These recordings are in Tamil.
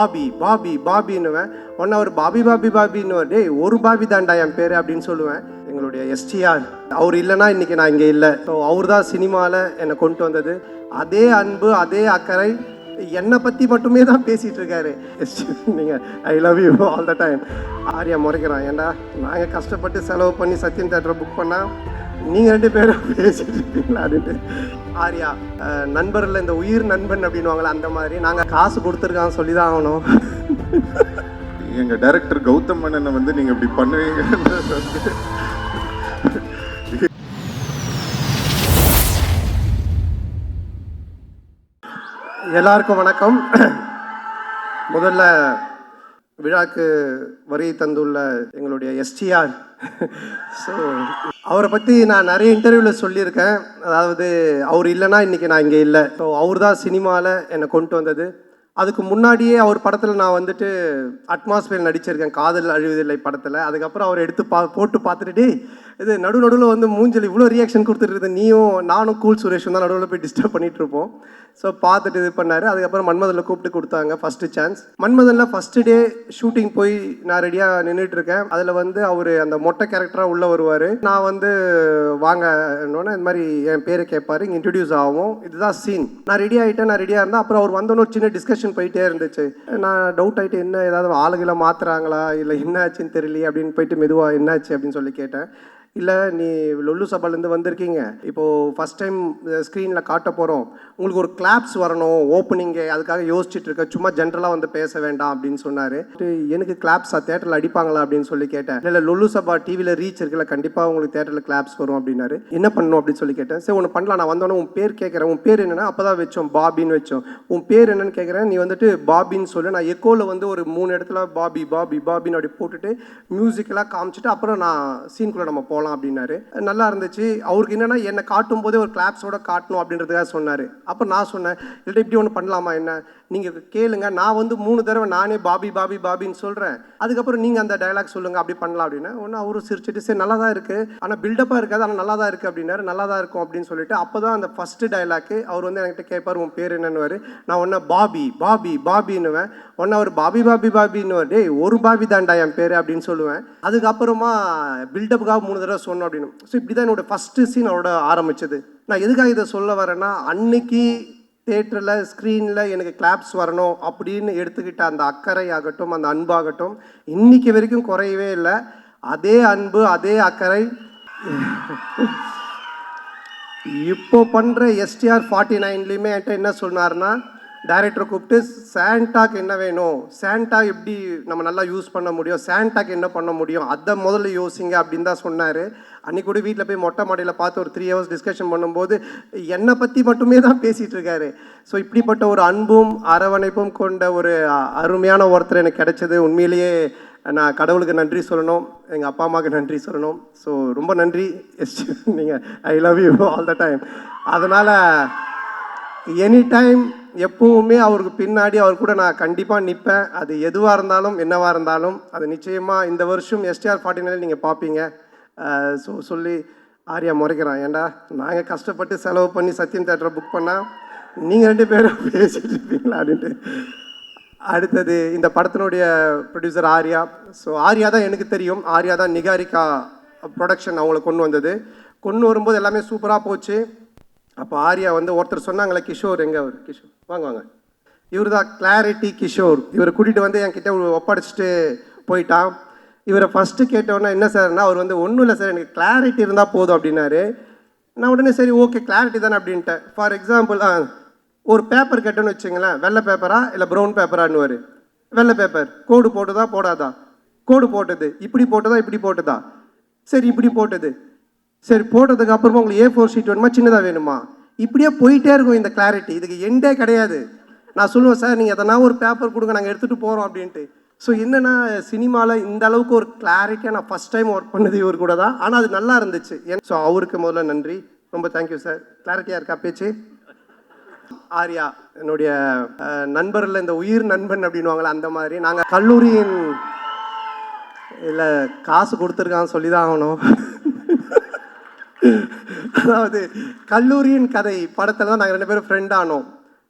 பாபி பாபி பாபின்னுவேன். ஒன் அவர் பாபி பாபி பாபின்னு டேய் ஒரு பாபி தான்டா என் பேர் அப்படின்னு சொல்லுவேன். எங்களுடைய எஸ்டிஆர் அவர் இல்லைன்னா இன்னைக்கு நான் இங்கே இல்லை. ஸோ அவர் தான் சினிமாவில் என்னை கொண்டு வந்தது. அதே அன்பு அதே அக்கறை என்னை பற்றி மட்டுமே தான் பேசிகிட்டு இருக்காரு. நீங்கள் I love you all the time Arya முறைக்கிறான். ஏன்டா நாங்கள் கஷ்டப்பட்டு செலவு பண்ணி சத்யம் தேட்டரை புக் பண்ணால் நீங்கள் ரெண்டு பேரும் பேசிட்டு இருக்கீங்களா அப்படின்ட்டு. ஆர்யா நண்பர்ல இந்த உயிர் நண்பன் அப்படின்னுவாங்களே அந்த மாதிரி. நாங்கள் காசு கொடுத்துருக்கான்னு சொல்லி தான் ஆகணும். எங்க டைரக்டர் கௌதம் மேனனை வந்து நீங்க இப்படி பண்ணுவீங்கன்றது வந்து எல்லாருக்கும் வணக்கம். முதல்ல விழாக்கு வரி தந்துள்ள எங்களுடைய எஸ்டிஆர். ஸோ அவரை பற்றி நான் நிறைய இன்டர்வியூவில் சொல்லியிருக்கேன். அதாவது அவர் இல்லைன்னா இன்றைக்கி நான் இங்கே இல்லை. ஸோ அவர் தான் சினிமாவில் என்னை கொண்டு வந்தது. அதுக்கு முன்னாடியே அவர் படத்தில் நான் வந்துட்டு அட்மாஸ்பியர் நடிச்சிருக்கேன். காதல் அழிவதில்லை படத்தில். அதுக்கப்புறம் அவர் எடுத்து பா போட்டு பார்த்துட்டு இது நடு நடுவில் வந்து மூஞ்சல் இவ்வளோ ரியாக்ஷன் கொடுத்துட்டு நீயும் நானும் கூல் சுரேஷும் தான் நடுவில் போய் டிஸ்டர்ப் பண்ணிட்டு இருப்போம். ஸோ பார்த்துட்டு இது பண்ணாரு. அதுக்கப்புறம் மன்மதனில் கூப்பிட்டு கொடுத்தாங்க ஃபஸ்ட்டு சான்ஸ் மன்மதனில் ஃபஸ்ட்டு டே ஷூட்டிங் போய் நான் ரெடியாக நின்றுட்டு இருக்கேன். அதில் வந்து அவர் அந்த மொட்டை கேரக்டராக உள்ளே வருவார். நான் வந்து வாங்க இந்த மாதிரி என் பேரை கேட்பாரு. இங்கே இன்ட்ரடியூஸ் ஆகும். இதுதான் சீன் நான் ரெடி ஆகிட்டேன் நான் ரெடியாக இருந்தேன் அப்புறம் அவர் வந்தோன்னு ஒரு சின்ன டிஸ்கஷன் போயிட்டே இருந்துச்சு. நான் டவுட் ஆகிட்டு என்ன ஏதாவது ஆளுகளை மாத்துறாங்களா? இல்லை என்ன ஆச்சுன்னு தெரியலையே அப்படின்னு போயிட்டு மெதுவாக என்னாச்சு அப்படின்னு சொல்லி கேட்டேன். இல்லை நீ லொல்லு சபாலேருந்து வந்திருக்கீங்க. இப்போது ஃபஸ்ட் டைம் ஸ்க்ரீனில் காட்ட போகிறோம் உங்களுக்கு ஒரு கிளாப்ஸ் வரணும் ஓப்பனிங்கு அதுக்காக யோசிச்சுட்டு இருக்க சும்மா ஜென்ரலாக வந்து பேச வேண்டாம் அப்படின்னு சொன்னார். எனக்கு கிளாப்ஸா தேட்டரில் அடிப்பாங்களா அப்படின்னு சொல்லி கேட்டேன். இல்லை லொல்லு சபா டிவியில் ரீச் இருக்குல்ல கண்டிப்பாக உங்களுக்கு தேட்டரில் கிளாப்ஸ் வரும் அப்படின்னாரு. என்ன பண்ணணும் அப்படின்னு சொல்லி கேட்டேன். சரி ஒன்று பண்ணலாம். நான் வந்தோடனே உன் பேர் கேட்குறேன். உன் பேர் என்னென்னா அப்போ தான் வச்சோம் பாபின்னு வச்சோம். உன் பேர் என்னன்னு கேட்குறேன். நீ வந்துட்டு பாபின்னு சொல்லு. நான் எக்கோவில் வந்து ஒரு மூணு இடத்துல பாபி பாபி பாபின்னு அப்படி போட்டுட்டு மியூசிக்கெல்லாம் காமிச்சிட்டு அப்புறம் நான் சீன்குள்ளே நம்ம போகலாம் அப்படின்னாரு. நல்லா இருந்துச்சு. அவருக்கு என்னென்னா என்னை காட்டும் போதே ஒரு கிளாப்ஸோட காட்டணும் அப்படின்றதுக்காக சொன்னார். அப்போ நான் சொன்னேன் இல்லை இப்படி ஒன்று பண்ணலாமா என்ன? நீங்கள் கேளுங்க. நான் வந்து மூணு தடவை நானே பாபி பாபி பாபின்னு சொல்கிறேன் அதுக்கப்புறம் நீங்கள் அந்த டயலாக் சொல்லுங்கள் அப்படி பண்ணலாம் அப்படின்னா. ஒன்று அவரும் சிரிச்சிட்டு சரி நல்லா தான் இருக்குது ஆனால் பில்டப்பாக இருக்காது. ஆனால் நல்லா தான் இருக்குது அப்படின்னாரு. நல்லா தான் இருக்கும் அப்படின்னு சொல்லிட்டு அப்போ தான் அந்த ஃபஸ்ட்டு டைலாக்கு அவர் வந்து என்கிட்ட கேட்பார் உன் பேர் என்னன்னுவார்? நான் ஒன்று பாபி பாபி பாபின்னுவேன். ஒன்று அவர் பாபி பாபி பாபின்னுவார். டேய் ஒரு பாபி தான்டா என் பேர் அப்படின்னு சொல்லுவேன். அதுக்கப்புறமா பில்டப்புக்காக மூணு தடவை சொன்னோம் அப்படின்னு. ஸோ இப்படி தான் என்னோட ஃபஸ்ட்டு சீன் அவரோட ஆரம்பிச்சது. நான் எதுக்காக இதை சொல்ல வரேன்னா அன்னைக்கு தேட்டரில் ஸ்க்ரீனில் எனக்கு கிளாப்ஸ் வரணும் அப்படின்னு எடுத்துக்கிட்ட அந்த அக்கறை ஆகட்டும் அந்த அன்பாகட்டும் இன்றைக்கி வரைக்கும் குறையவே இல்லை. அதே அன்பு அதே அக்கறை. இப்போ பண்ணுற எஸ்டிஆர் ஃபார்ட்டி நைன்லேயுமே என்கிட்ட என்ன சொன்னார்னா டைரக்டரை கூப்பிட்டு சாண்டாக்கு என்ன வேணும்? சாண்டா எப்படி நம்ம நல்லா யூஸ் பண்ண முடியும்? சாண்டாக்கு என்ன பண்ண முடியும்? அதை முதல்ல யோசிங்க அப்படின்னு தான் சொன்னார். அன்னைக்கு கூட வீட்டில் போய் மொட்டை மாடியில் பார்த்து ஒரு த்ரீ ஹவர்ஸ் டிஸ்கஷன் பண்ணும்போது என்னை பற்றி மட்டுமே தான் பேசிகிட்டு இருக்காரு. ஸோ இப்படிப்பட்ட ஒரு அன்பும் அரவணைப்பும் கொண்ட ஒரு அருமையான ஒருத்தர் எனக்கு கிடைச்சது. உண்மையிலேயே நான் கடவுளுக்கு நன்றி சொல்லணும். எங்கள் அப்பா அம்மாவுக்கு நன்றி சொல்லணும். ஸோ ரொம்ப நன்றி. எஸ் நீங்கள் I love you all the time அதனால் எனி டைம் எப்பவுமே அவருக்கு பின்னாடி அவர் கூட நான் கண்டிப்பாக நிற்பேன் அது எதுவாக இருந்தாலும் என்னவாக இருந்தாலும் அது நிச்சயமாக இந்த வருஷம் எஸ்டிஆர் ஃபார்ட்டி நைன் நீங்கள் பார்ப்பீங்க ஸோ சொல்லி ஆர்யா முறைக்கிறான். ஏன்டா நாங்கள் கஷ்டப்பட்டு செலவு பண்ணி சத்யம் தேட்டரை புக் பண்ணால் நீங்கள் ரெண்டு பேரும் பேசிட்டு இருப்பீங்களா அப்படின்ட்டு. அடுத்தது இந்த படத்தினுடைய ப்ரொடியூசர் ஆர்யா. ஸோ ஆர்யா தான் எனக்கு தெரியும். ஆர்யா தான் நிகாரிகா ப்ரொடக்ஷன் அவங்கள கொண்டு வந்தது. கொண்டு வரும்போது எல்லாமே சூப்பராக போச்சு. அப்போ ஆர்யா வந்து ஒருத்தர் சொன்னாங்களே கிஷோர் எங்கே அவர்? கிஷோர். வாங்க வாங்க. இவர் தான் கிளாரிட்டி கிஷோர் இவரை கூட்டிகிட்டு வந்து என்கிட்ட ஒப்படைச்சிட்டு போயிட்டான். இவரை ஃபஸ்ட்டு கேட்டோன்னே என்ன சார்னா அவர் வந்து ஒன்றும் இல்லை சார் எனக்கு கிளாரிட்டி இருந்தால் போதும் அப்படின்னாரு. நான் உடனே சரி ஓகே கிளாரிட்டி தானே அப்படின்ட்டேன். ஃபார் எக்ஸாம்பிள் ஆ ஒரு பேப்பர் கேட்டோன்னு வச்சுங்களேன் வெள்ளை பேப்பரா இல்லை ப்ரௌன் பேப்பரான்னுவார் வெள்ளை பேப்பர் கோடு போட்டுதா போடாதா? கோடு போட்டது. இப்படி போட்டதா இப்படி போட்டதா? சரி இப்படி போட்டது. சரி போட்டதுக்கு அப்புறமா உங்களுக்கு ஏ ஃபோர் ஷீட் வேணுமா? சின்னதாக வேணுமா? இப்படியே போயிட்டே இருக்கும் இந்த கிளாரிட்டி இதுக்கு எண்டே கிடையாது. நான் சொல்லுவேன் சார் நீங்கள் எதனா ஒரு பேப்பர் கொடுங்க நாங்கள் எடுத்துகிட்டு போகிறோம் அப்படின்ட்டு. ஸோ என்னென்னா சினிமாவில் இந்த அளவுக்கு ஒரு கிளாரிட்டியாக நான் ஃபஸ்ட் டைம் ஒர்க் பண்ணது இவர் கூட தான். ஆனால் அது நல்லா இருந்துச்சு. ஏன் ஸோ அவருக்கு முதல்ல நன்றி. ரொம்ப தேங்க்யூ சார் கிளாரிட்டியாக இருக்கா பேச்சு? ஆர்யா என்னுடைய நண்பரில் இந்த உயிர் நண்பன் அப்படின்னுவாங்களே அந்த மாதிரி. நாங்கள் கல்லூரியின் இல்லை காசு கொடுத்துருக்கான்னு சொல்லி தான் ஆகணும். அதாவது கல்லூரியின் கதை படத்தில் தான் நாங்கள் ரெண்டு பேரும் ஃப்ரெண்ட் ஆனோம்.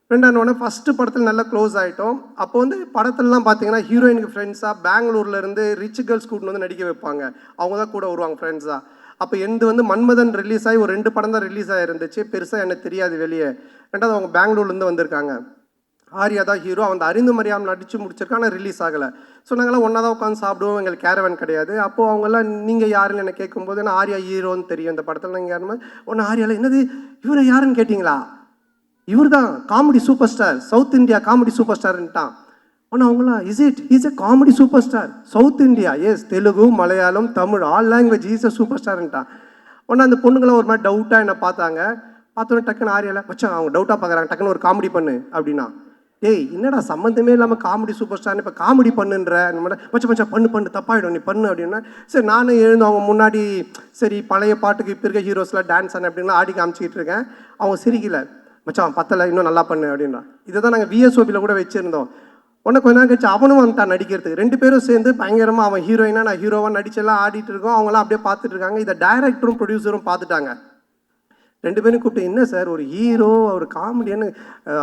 ஃப்ரெண்ட் ஆனோடனே ஃபஸ்ட்டு படத்தில் நல்லா க்ளோஸ் ஆகிட்டோம் அப்போ வந்து படத்துலலாம் பார்த்தீங்கன்னா ஹீரோயினுக்கு ஃப்ரெண்ட்ஸாக பெங்களூர்லேருந்து ரிச் கேர்ள்ஸ் கூட்டின்னு வந்து நடிக்க வைப்பாங்க. அவங்க தான் கூட வருவாங்க ஃப்ரெண்ட்ஸாக அப்போ எந்த வந்து மன்மதன் ரிலீஸ் ஆகி ஒரு ரெண்டு படம் தான் ரிலீஸ் ஆகிருந்துச்சு பெருசாக எனக்கு தெரியாது வெளியே. ரெண்டாவது அவங்க பெங்களூர்லேருந்து வந்திருக்காங்க. ஆர்யா தான் ஹீரோ அவன் அறிந்து மரியாமல் நடித்து முடிச்சிருக்கான் ஆனால் ரிலீஸ் ஆகலை. ஸோ நாங்கள்லாம் ஒன்றா தான் உட்காந்து சாப்பிடுவோம். எங்களுக்கு கேரவன் கிடையாது. அப்போது அவங்கெல்லாம் நீங்கள் யாருன்னு என்ன கேட்கும்போது ஏன்னா ஆர்யா ஹீரோன்னு தெரியும். இந்த படத்தில் நீங்கள் யாருமே ஒன்று ஆர்யாவில் என்னது? இவரை யாருன்னு கேட்டிங்களா? இவர் தான் comedy super star South India comedy super ஸ்டார்ன்ட்டான் ஆனால் அவங்களாம் is it is a comedy super star South India yes Telugu Malayalam Tamil all language is a super ஸ்டார்ன்ட்டான் ஒன்றா அந்த பொண்ணுங்களாம் ஒரு மாதிரி டவுட்டாக என்னை பார்த்தாங்க. பார்த்தோன்னே டக்குன்னு ஆரியாவில் மச்சான் அவங்க டவுட்டாக பார்க்குறாங்க. டக்குன்னு ஒரு காமெடி பண்ணு அப்படின்னா. டேய் என்னடா சம்மந்தமே இல்லாமல் காமெடி சூப்பர் ஸ்டார்னு இப்போ காமெடி பண்ணுன்ற? இந்த மாதிரி பச்சை பண்ணு பண்ணு தப்பாயிடும். நீ பண்ணு அப்படின்னா சரி நானும் எழுந்து அவங்க முன்னாடி சரி பழைய பாட்டுக்கு இப்போ இருக்க ஹீரோஸ்லாம் டான்ஸ் ஆன அப்படின்லாம் ஆடி காமிச்சிக்கிட்டு இருக்கேன். அவங்க சிரிக்கல. மச்சான் பத்தலை இன்னும் நல்லா பண்ணு அப்படின்னா. இதை தான் நாங்கள் விஎஸ்ஓபியில் கூட வச்சுருந்தோம். உடனே கொஞ்ச நேரம் கழிச்சு அவனும் வந்துட்டான் நடிக்கிறதுக்கு. ரெண்டு பேரும் சேர்ந்து பயங்கரமாக அவன் ஹீரோயினாக நான் ஹீரோவாக நடிச்செல்லாம் ஆடிட்டு இருக்கோம். அவங்களாம் அப்படியே பார்த்துட்டு இருக்காங்க. இதை டைரக்டரும் ப்ரொடியூசரும் பார்த்துட்டாங்க. ரெண்டு பேரும் கூப்பிட்டு என்ன சார் ஒரு ஹீரோ ஒரு காமெடியன்னு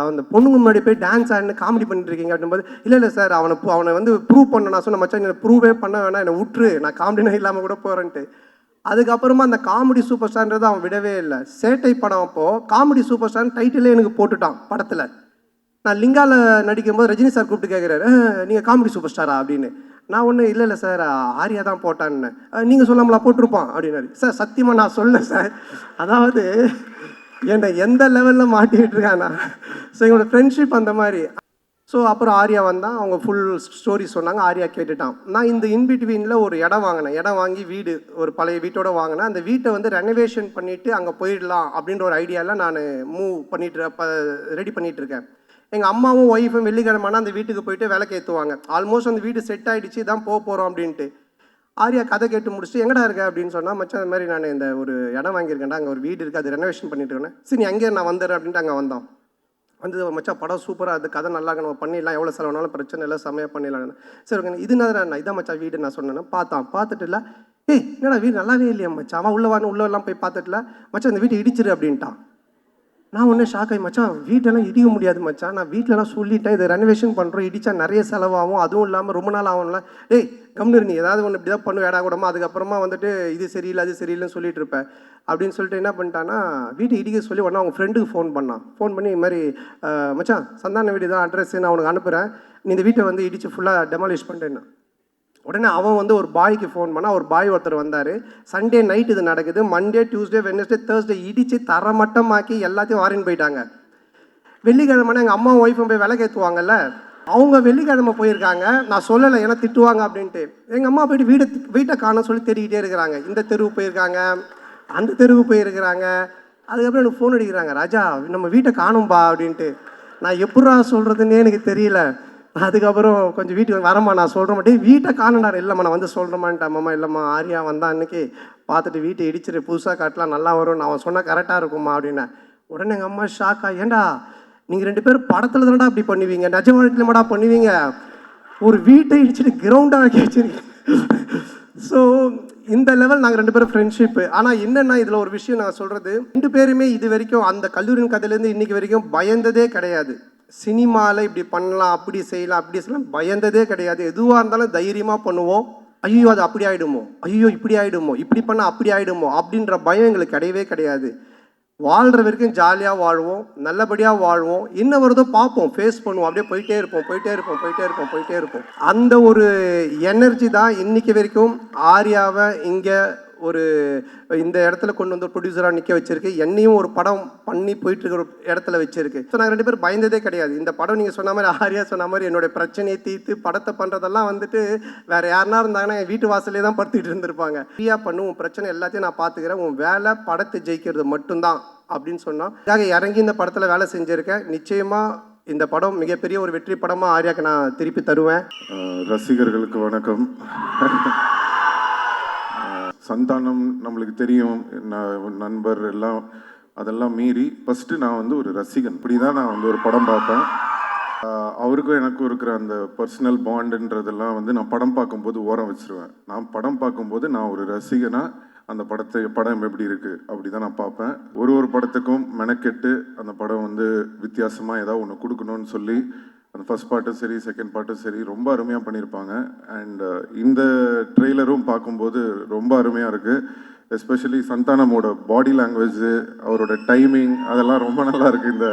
அந்த பொண்ணுங்க முன்னாடி போய் டான்ஸ் ஆடினு காமெடி பண்ணிட்டு இருக்கீங்க அப்படின்போது இல்லை இல்லை சார் அவனை ப்ரூ அவனை வந்து ப்ரூவ் பண்ண நான் சொன்ன மச்சான் என்னை ப்ரூவே பண்ண வேணாம் என்னை விட்டுரு நான் காமெடினா இல்லாமல் கூட போகிறேன்ட்டு அதுக்கப்புறமா அந்த காமெடி சூப்பர் ஸ்டார்ன்றது அவன் விடவே இல்லை. சேட்டை படம் அப்போது காமெடி சூப்பர் ஸ்டார் டைட்டிலே எனக்கு போட்டுட்டான் படத்தில். நான் லிங்காவில் நடிக்கும்போது ரஜினி சார் கூப்பிட்டு கேட்குறாரு நீங்கள் காமெடி சூப்பர் ஸ்டாரா அப்படின்னு. நான் ஒன்றும் இல்லை இல்லை சார் ஆர்யா தான் போட்டான்னு. நீங்கள் சொல்லாமலா போட்டிருப்பான் அப்படின்னாரு. சார் சத்தியமாக நான் சொல்ல சார். அதாவது என்னை எந்த லெவலில் மாட்டிகிட்டு இருக்கானா? ஸோ எங்களோட ஃப்ரெண்ட்ஷிப் அந்த மாதிரி. ஸோ அப்புறம் ஆர்யா வந்தான் அவங்க ஃபுல் ஸ்டோரி சொன்னாங்க. ஆர்யா கேட்டுட்டான். நான் இந்த இன்பிட்வீனில் ஒரு இடம் வாங்கினேன். இடம் வாங்கி வீடு ஒரு பழைய வீட்டோட வாங்கினேன். அந்த வீட்டை வந்து ரெனோவேஷன் பண்ணிவிட்டு அங்கே போயிடலாம் அப்படின்ற ஒரு ஐடியாவில் நான் மூவ் பண்ணிட்டு ரெடி பண்ணிகிட்டு இருக்கேன். எங்கள் அம்மாவும் ஒய்ஃபும் வெள்ளிக்கிழமைனா அந்த வீட்டுக்கு போயிட்டு விளக்கு ஏற்றுவாங்க ஆல்மோஸ்ட் அந்த வீடு செட் ஆகிடுச்சு தான் போக போகிறோம் அப்படின்ட்டு. ஆரியா கதை கேட்டு முடிச்சுட்டு எங்கடா இருக்க? அப்படின்னு சொன்னால் மச்சான் அந்த மாதிரி நான் இந்த ஒரு இடம் வாங்கியிருக்கேன்டா அங்கே ஒரு வீடு இருக்குது அது ரெனோவேஷன் பண்ணிட்டு இருக்கேன். சரி நீ அங்கேயே நான் வந்துடுறேன் அப்படின்ட்டு அங்கே வந்தோம் வந்து மச்சான் படம் சூப்பராக அது கதை நல்லா நம்ம பண்ணிடலாம் எவ்வளோ செலவுனாலும் பிரச்சனை இல்லை செம்மையாக பண்ணிடலாம். சரி ஓகே இது நான் இதான் மச்சான் வீடு நான் சொன்னேன் பார்த்தான். பார்த்துட்டு இல்லை ஏய் என்னடா வீடு நல்லாவே இல்லையா மச்சான் அவன் உள்ளவான்னு வான்னு போய் பார்த்துட்டுல மச்சான் இந்த வீட்டை இடிச்சிரு அப்படின்ட்டான். நான் ஒன்றும் ஷாக் ஆகி மச்சான் வீட்டெல்லாம் இடிக்க முடியாது மச்சான். நான் வீட்டிலலாம் சொல்லிட்டேன் இதை ரெனோவேஷன் பண்ணுறோம் இடித்தா நிறைய செலவாகும். அதுவும் இல்லாமல் ரொம்ப நாள் ஆகும்ல. டேய் கம்னு நீ ஏதாவது ஒன்று இப்படி தான் பண்ணு வேடா கூடமா அதுக்கப்புறமா வந்துட்டு இது சரியில்லை அது சரியில்லைன்னு சொல்லிட்டு இருப்பேன் அப்படின்னு சொல்லிட்டு என்ன பண்ணிட்டான்னா வீட்டு இடிக்க சொல்லி உடனே அவங்க ஃப்ரெண்டுக்கு ஃபோன் பண்ணான். ஃபோன் பண்ணி இது மாதிரி மச்சான் சந்தான வீடு தான் அட்ரஸ் நான் உனக்கு அனுப்புகிறேன் நீ இந்த வீட்டை வந்து இடித்து ஃபுல்லாக டெமாலிஷ் பண்ணுறேன்னா உடனே அவன் வந்து ஒரு பாய்க்கு ஃபோன் பண்ணா ஒரு பாய் ஒருத்தர் வந்தார். சண்டே நைட் இது நடக்குது. மண்டே டியூஸ்டே வெனஸ்டே தேர்ஸ்டே இடித்து தரமட்டமாக்கி எல்லாத்தையும் வாரின்னு போயிட்டாங்க. வெள்ளிக்கிழமை எங்கள் அம்மா ஒய்ஃபும் போய் விளக்கேற்றுவாங்கல்ல அவங்க வெள்ளிக்கிழமை போயிருக்காங்க. நான் சொல்லலை ஏன்னா திட்டுவாங்க அப்படின்ட்டு. எங்கள் அம்மா போயிட்டு வீடு வீட்டை காணோம் சொல்லி தேடிக்கிட்டே இருக்கிறாங்க. இந்த தெருவு போயிருக்காங்க. அந்த தெருவு போயிருக்கிறாங்க. அதுக்கப்புறம் எனக்கு ஃபோன் அடிக்கிறாங்க. ராஜா நம்ம வீட்டை காணும்பா அப்படின்ட்டு. நான் எப்படா சொல்கிறதுன்னே எனக்கு தெரியல. அதுக்கப்புறம் கொஞ்சம் வீட்டுக்கு வரமா நான் சொல்கிற மாட்டேன் வீட்டை காணண்டா இல்லைம்மா நான் வந்து சொல்கிறேமான்ட்டேன் அம்மா இல்லைம்மா ஆரியா வந்தா அன்னைக்கு பார்த்துட்டு வீட்டை இடிச்சிரு புதுசாக காட்டலாம் நல்லா வரும் நான் அவன் சொன்னால் கரெக்டாக இருக்கும்மா அப்படின்னு. உடனே எங்கள் அம்மா ஷாக்கா ஏன்டா நீங்கள் ரெண்டு பேரும் படத்தில் தானடா அப்படி பண்ணுவீங்க? நஜ வாழ்க்கையில் மாடா பண்ணுவீங்க? ஒரு வீட்டை இடிச்சிட்டு கிரவுண்டாக ஆக்கி வச்சிருக்கீங்க. ஸோ இந்த லெவல் நாங்கள் ரெண்டு பேரும் ஃப்ரெண்ட்ஷிப்பு ஆனால் என்னென்னா இதில் ஒரு விஷயம் நான் சொல்கிறது ரெண்டு பேருமே இது வரைக்கும் அந்த கல்லூரியின் கதையிலேருந்து இன்னைக்கு வரைக்கும் பயந்ததே கிடையாது. சினிமாவில் இப்படி பண்ணலாம் அப்படி செய்யலாம் அப்படி செய்யலாம். பயந்ததே கிடையாது. எதுவாக இருந்தாலும் தைரியமாக பண்ணுவோம். ஐயோ அது அப்படி ஆகிடுமோ ஐயோ இப்படி ஆகிடுமோ இப்படி பண்ணால் அப்படி ஆகிடுமோ அப்படின்ற பயம் எங்களுக்கு கிடையவே கிடையாது. வாழ்கிற வரைக்கும் ஜாலியாக வாழ்வோம் நல்லபடியாக வாழ்வோம். என்ன வருதோ பார்ப்போம். ஃபேஸ் பண்ணுவோம். அப்படியே போயிட்டே இருப்போம் போயிட்டே இருப்போம் போயிட்டே இருப்போம் போயிட்டே இருப்போம். அந்த ஒரு எனர்ஜி தான் இன்றைக்கி வரைக்கும் ஆர்யாவை இங்கே ஒரு இந்த இடத்துல கொண்டு வந்து ப்ரொடியூசராக நிற்க வச்சிருக்கு. என்னையும் ஒரு படம் பண்ணி போயிட்டு இருக்கிற ஒரு இடத்துல வச்சிருக்கு. ஸோ நாங்கள் ரெண்டு பேரும் பயந்ததே கிடையாது. இந்த படம் நீங்கள் சொன்ன மாதிரி ஆரியா சொன்ன மாதிரி என்னுடைய பிரச்சனையை தீர்த்து படத்தை பண்ணுறதெல்லாம் வந்துட்டு வேறு யாருனா இருந்தாங்கன்னா என் வீட்டு வாசலே தான் படுத்துக்கிட்டு இருந்திருப்பாங்க. ஃப்ரீயாக பண்ணு உன் பிரச்சனை எல்லாத்தையும் நான் பார்த்துக்கிறேன். உன் வேலை படத்தை ஜெயிக்கிறது மட்டும்தான் அப்படின்னு சொன்னால் இதாக இறங்கி இந்த படத்தில் வேலை செஞ்சுருக்கேன். நிச்சயமாக இந்த படம் மிகப்பெரிய ஒரு வெற்றி படமாக ஆர்யாக்கு நான் திருப்பி தருவேன். ரசிகர்களுக்கு வணக்கம். சந்தானம் நம்மளுக்கு தெரியும் நண்பர் எல்லாம் அதெல்லாம் மீறி ஃபஸ்ட்டு நான் வந்து ஒரு ரசிகன். இப்படி தான் நான் வந்து ஒரு படம் பார்ப்பேன். அவருக்கும் எனக்கும் இருக்கிற அந்த பர்சனல் பாண்டுன்றதெல்லாம் வந்து நான் படம் பார்க்கும்போது ஓரம் வச்சிருவேன். நான் படம் பார்க்கும்போது நான் ஒரு ரசிகனாக அந்த படத்தை படம் எப்படி இருக்குது அப்படி தான் நான் பார்ப்பேன். ஒரு ஒரு படத்துக்கும் மெனக்கெட்டு அந்த படம் வந்து வித்தியாசமாக ஏதாவது ஒன்று கொடுக்கணும்னு சொல்லி அந்த ஃபர்ஸ்ட் பார்ட்டும் சரி செகண்ட் பார்ட்டும் சரி ரொம்ப அருமையாக பண்ணியிருப்பாங்க. அண்ட் uh, இந்த ட்ரெய்லரும் பார்க்கும்போது ரொம்ப அருமையாக இருக்குது எஸ்பெஷலி சந்தானமோட பாடி லாங்குவேஜு அவரோட டைமிங் அதெல்லாம் ரொம்ப நல்லா இருக்குது இந்த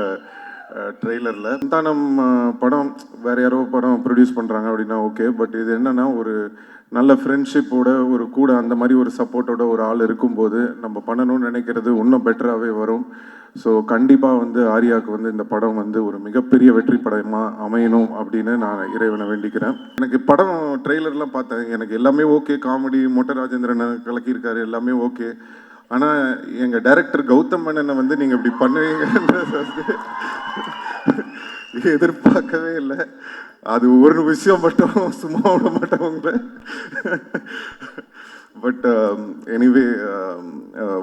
uh, ட்ரெய்லரில் சந்தானம் uh, படம் வேறு யாரோ படம் ப்ரொடியூஸ் பண்ணுறாங்க அப்படின்னா ஓகே பட் இது என்னென்னா ஒரு நல்ல ஃப்ரெண்ட்ஷிப்போட ஒரு கூட அந்த மாதிரி ஒரு சப்போர்ட்டோட ஒரு ஆள் இருக்கும்போது நம்ம பண்ணணும்னு நினைக்கிறது இன்னும் பெட்டராகவே வரும். ஸோ கண்டிப்பாக வந்து ஆர்யாவுக்கு வந்து இந்த படம் வந்து ஒரு மிகப்பெரிய வெற்றி படமாக அமையணும் அப்படின்னு நான் இறைவனை வேண்டிக்கிறேன். எனக்கு படம் ட்ரெய்லர்லாம் பார்த்தேன். எனக்கு எல்லாமே ஓகே காமெடி மொட்டை ராஜேந்திரன் கலக்கியிருக்காரு எல்லாமே ஓகே ஆனால் எங்கள் டைரக்டர் கௌதம் மேனனை வந்து நீங்கள் இப்படி பண்ணுவீங்கன்றது எதிர்பார்க்கவே இல்லை. அது ஒரு விஷயம் மட்டும் சும்மா விட மாட்டவங்கள பட் எனிவே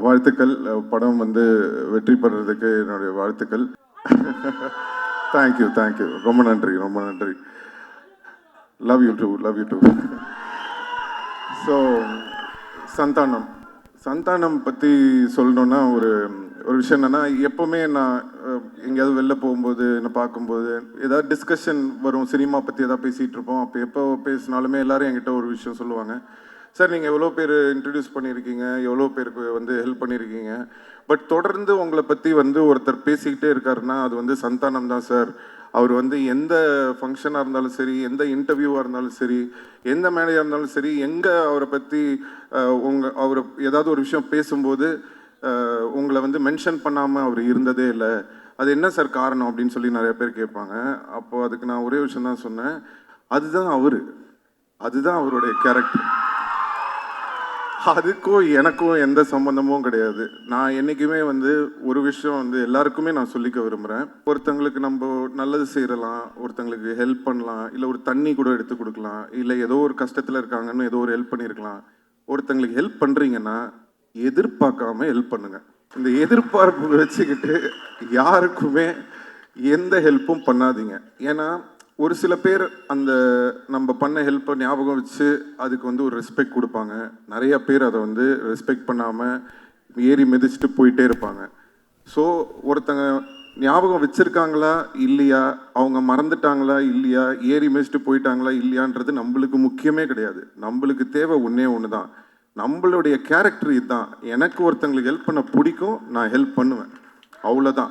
வாழ்த்துக்கள். Uh, படம் வந்து வெற்றி பெறதுக்கு என்னுடைய வாழ்த்துக்கள். தேங்க்யூ தேங்க்யூ ரொம்ப நன்றி ரொம்ப நன்றி. Love you too love you too so Santhanam. Santhanam பற்றி சொல்லணுன்னா ஒரு ஒரு விஷயம் என்னன்னா எப்போவுமே நான் எங்கேயாவது வெளில போகும்போது என்ன பார்க்கும்போது ஏதாவது டிஸ்கஷன் வரும் சினிமா பற்றி ஏதாவது பேசிகிட்டு இருப்போம். அப்போ எப்போ பேசினாலுமே எல்லாரும் என்கிட்ட ஒரு விஷயம் சொல்லுவாங்க. சார் நீங்கள் எவ்வளோ பேர் இன்ட்ரடியூஸ் பண்ணியிருக்கீங்க? எவ்வளோ பேருக்கு வந்து ஹெல்ப் பண்ணியிருக்கீங்க? பட் தொடர்ந்து உங்களை பற்றி வந்து ஒருத்தர் பேசிக்கிட்டே இருக்காருன்னா அது வந்து சந்தானம் தான் சார். அவர் வந்து எந்த ஃபங்க்ஷனாக இருந்தாலும் சரி எந்த இன்டர்வியூவாக இருந்தாலும் சரி எந்த மேடையாக இருந்தாலும் சரி எங்கே அவரை பற்றி உங்கள் அவர் ஏதாவது ஒரு விஷயம் பேசும்போது உங்களை வந்து மென்ஷன் பண்ணாமல் அவர் இருந்ததே இல்லை. அது என்ன சார் காரணம் அப்படின்னு சொல்லி நிறைய பேர் கேட்பாங்க. அப்போது அதுக்கு நான் ஒரே விஷயம் தான் சொன்னேன். அதுதான் அவர். அதுதான் அவருடைய கேரக்டர் அதுக்கும் எனக்கும் எந்த சம்பந்தமும் கிடையாது. நான் என்றைக்குமே வந்து ஒரு விஷயம் வந்து எல்லாருக்குமே நான் சொல்லிக்க விரும்புகிறேன் ஒருத்தங்களுக்கு நம்ம நல்லது செய்யலாம் ஒருத்தங்களுக்கு ஹெல்ப் பண்ணலாம் இல்லை ஒரு தண்ணி கூட எடுத்து கொடுக்கலாம் இல்லை ஏதோ ஒரு கஷ்டத்தில் இருக்காங்கன்னு ஏதோ ஒரு ஹெல்ப் பண்ணியிருக்கலாம் ஒருத்தங்களுக்கு ஹெல்ப் பண்ணுறீங்கன்னா எதிர்பார்க்காம ஹெல்ப் பண்ணுங்க. இந்த எதிர்பார்ப்பு வச்சுக்கிட்டு யாருக்குமே எந்த ஹெல்ப்பும் பண்ணாதீங்க. ஏன்னா ஒரு சில பேர் அந்த நம்ம பண்ண ஹெல்ப்பை ஞாபகம் வச்சு அதுக்கு வந்து ஒரு ரெஸ்பெக்ட் கொடுப்பாங்க. நிறைய பேர் அதை வந்து ரெஸ்பெக்ட் பண்ணாமல் ஏறி மிதிச்சுட்டு போயிட்டே இருப்பாங்க. ஸோ ஒருத்தங்க ஞாபகம் வச்சுருக்காங்களா? இல்லையா? அவங்க மறந்துட்டாங்களா? இல்லையா? ஏறி மிதிச்சுட்டு போயிட்டாங்களா? இல்லையான்றது நம்மளுக்கு முக்கியமே கிடையாது. நம்மளுக்கு தேவை ஒன்றே ஒன்று தான் நம்மளுடைய கேரக்டர் இதுதான். எனக்கு ஒருத்தங்களுக்கு ஹெல்ப் பண்ண பிடிக்கும் நான் ஹெல்ப் பண்ணுவேன். அவ்வளோதான்